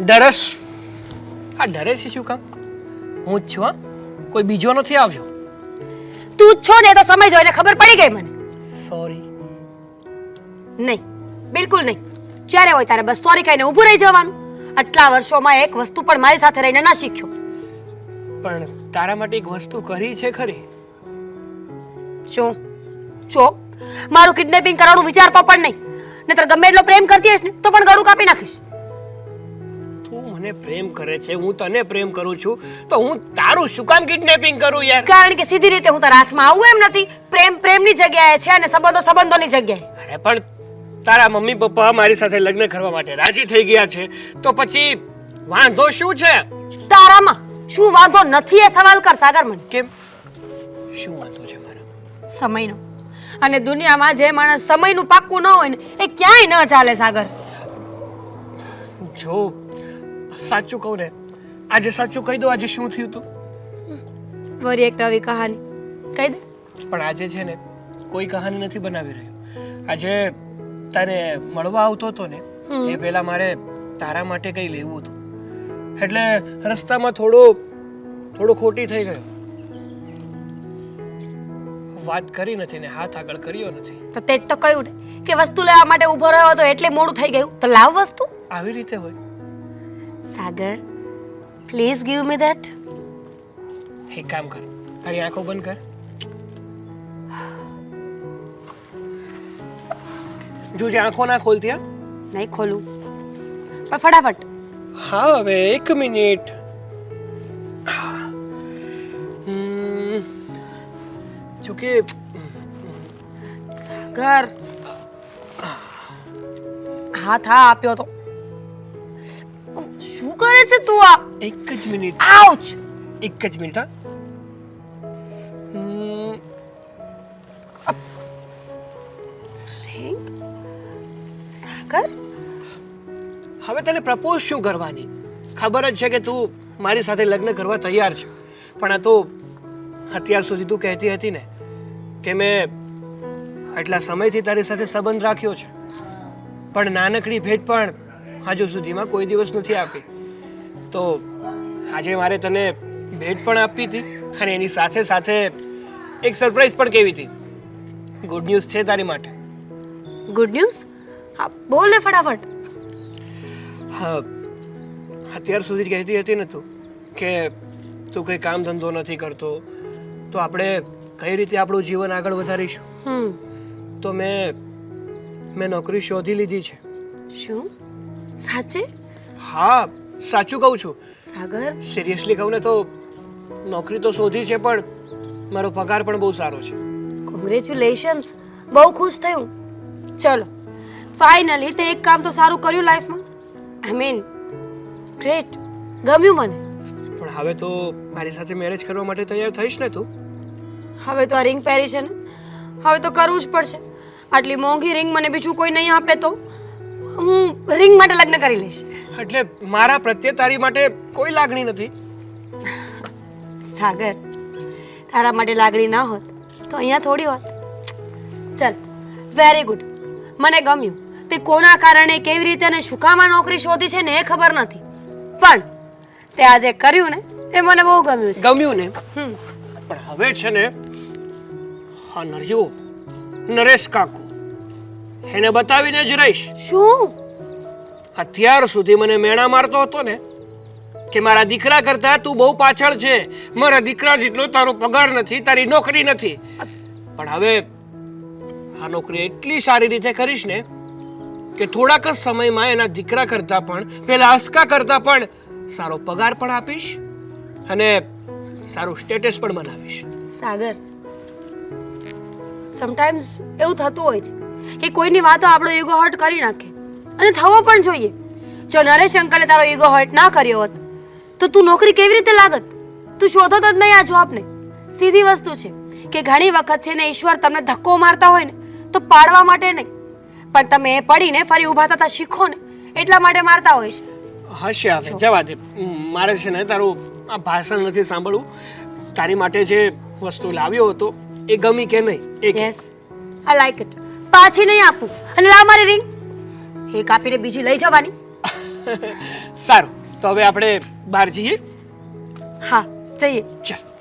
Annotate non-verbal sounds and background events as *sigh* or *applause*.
ડરસ? આ ડરે છે શું કામ? હું જ છું હા? કોઈ બીજો નથી આવ્યો? તું જ છો ને તો સમય જોઈને ખબર પડી ગઈ મને. સોરી નહીં બિલકુલ નહીં. જ્યારે હોય ત્યારે બસ સોરી કહીને ઊભું રહી જવાનું. આટલા વર્ષોમાં એક વસ્તુ પણ મારી સાથે રહીને ના શીખ્યો. પણ તારા માટે એક વસ્તુ કરી છે ખરી? શું? જો મારું કિડનેપિંગ કરવાનું વિચારતો પણ નહીં. નહીતર ગમે એટલો પ્રેમ કરતી હશ ને તો પણ ગળું કાપી નાખીશ. તું મને પ્રેમ કરે છે હું તને પ્રેમ કરું છું તો હું તારું શું કામ કિડનેપિંગ કરું યાર? કારણ કે સીધી રીતે હું તારા હાથમાં આવું એમ નથી. પ્રેમ પ્રેમની જગ્યાએ છે અને સંબંધો સંબંધોની જગ્યાએ. અરે પણ તારા મમ્મી પપ્પા મારી સાથે લગ્ન કરવા માટે રાજી થઈ ગયા છે તો પછી વાંધો શું છે? તારામાં શું વાંધો નથી એ સવાલ કર સાગર મને. કેમ? શું વાંધો છે મારા સમયનો. અને દુનિયામાં જે માણસ સમયનું પાક્કું ન હોય ને એ ક્યાંય ન ચાલે સાગર. જો સાચું કહું ને આજે સાચું કહી દો આજે શું થયું તું? વરી એક નવી કહાની. કહી દે. પણ આજે છે ને કોઈ કહાની નથી બનાવી રહ્યો. આજે તારે મળવા આવતો હતો ને એ પહેલા મારે તારા માટે કંઈ લેવું હતું. એટલે રસ્તામાં થોડો થોડો ખોટી થઈ ગયો. વાત કરી નથી ને હાથ આગળ કર્યો નથી. તો તે જ તો કહ્યું ને કે વસ્તુ લેવા માટે ઊભો રહ્યો હતો એટલે મોડું થઈ ગયું. તો લાવ વસ્તુ. આવી રીતે હોય. Sagar please give me that એક કામ કર તારી આંખો બંધ કર. જોજે આંખો ના ખોલતી હા? નહીં ખોલું. પણ ફટાફટ. હા હવે એક મિનિટ. જો કે સાગર હાથ હા આપ્યો તો શું કરે છે તું આ એક જ મિનિટ આઉચ એક જ મિનિટ હા હમ, સાગર હવે તને પ્રપોઝ શું કરવાની? ખબર જ છે કે તું મારી સાથે લગ્ન કરવા તૈયાર છે. પણ આ તો અત્યાર સુધી તું કહેતી હતી ને. કે મેં આટલા સમયથી તારી સાથે સંબંધ રાખ્યો છે. પણ નાનકડી ભેટ પણ હજુ સુધીમાં કોઈ દિવસ નથી આપી. તો આજે મારે તને ભેટ પણ આપી હતી અને એની સાથે સાથે એક સરપ્રાઈઝ પણ કેવી હતી. ગુડ ન્યૂઝ છે તારી માટે. ગુડ ન્યૂઝ હા બોલ ને ફટાફટ. હા અત્યાર સુધી કહેતી હતી ને તું કે તું કંઈ કામ ધંધો નથી કરતો તો આપણે કઈ રીતે આપણું જીવન આગળ વધારીશું? તો મેં મેં નોકરી શોધી લીધી છે. શું? સાચે? હા સાચું કહું છું. સાગર? સિરિયસલી કહું ને તો નોકરી તો શોધી છે પણ મારો પગાર પણ બહુ સારો છે. કોંગ્રેચ્યુલેશન્સ બહુ ખુશ થયું. ચલો ફાઇનલી તે એક કામ તો સારું કર્યું લાઈફમાં આઈ મીન ગ્રેટ ગમ્યું મને. પણ હવે તો મારી સાથે મેરેજ કરવા માટે તૈયાર થઈશ ને તું? હવે તો આ રિંગ પહેરી છે ને? હવે તો કરવું જ પડશે. આટલી મોંઘી રિંગ મને બીજું કોઈ નહીં આપે તો હું રિંગ માટે લગ્ન કરી લઈશ. એટલે મારા પ્રત્યે તારી માટે કોઈ લાગણી નથી? સાગર તારા માટે લાગણી ના હોત તો અહીંયા થોડી હોત. ચલ વેરી ગુડ મને ગમ્યું. તે કોના કારણે કેવી રીતે અને શું કામ નોકરી શોધી છે ને એ ખબર નથી. પણ તે આજે કર્યું ને એ મને બહુ ગમ્યું છે. ગમ્યું ને? હમ. પણ હવે છે ને હા નરજુઓ નરેશ કાકુ. એને બતાવીને જ રહીશ. શું? અત્યાર સુધી મને મેણા મારતો હતો ને કે મારા દીકરા કરતા તું બહુ પાછળ છે. મારા દીકરા જેટલો તારો પગાર નથી તારી નોકરી નથી. પણ હવે આ નોકરી એટલી સારી રીતે કરીશ ને કે થોડાક જ સમયમાં એના દીકરા કરતા પણ પેલા અસ્કા કરતા પણ સારો પગાર પણ આપીશ અને સારું સ્ટેટસ પણ બનાવીશ. સાગર સમટાઈમ્સ એવું થતું હોય છે કે કોઈની વાતો આપણો ઈગો હર્ટ કરી નાખે. અને થવો પણ જોઈએ. જો નરેશ અંકલે તારો ઈગો હર્ટ ના કર્યો હોત તો તું નોકરી કેવી રીતે લાગત? તું શોધો જ નહીં આ જોબને. સીધી વસ્તુ છે કે ઘણી વખત છે ને ઈશ્વર તમને ધક્કો મારતા હોય ને તો પાડવા માટે નહીં. પણ તમે એ પડીને ફરી ઊભા થતા શીખો ને એટલા માટે મારતા હોય છે. હશે હવે જવા દે. મારે છે ને તારું આ ભાષણ નથી સાંભળવું. તારી માટે જે વસ્તુ લાવ્યો હતો એ ગમી કે નહીં? એ યસ આઈ લાઈક ઇટ પાછી નહીં આપું. અને લાવ મારી રિંગ એ કાપીને બીજી લઈ જવાની. *laughs* સારું. તો હવે આપણે બહાર જઈએ. હા જઈએ. ચાલ.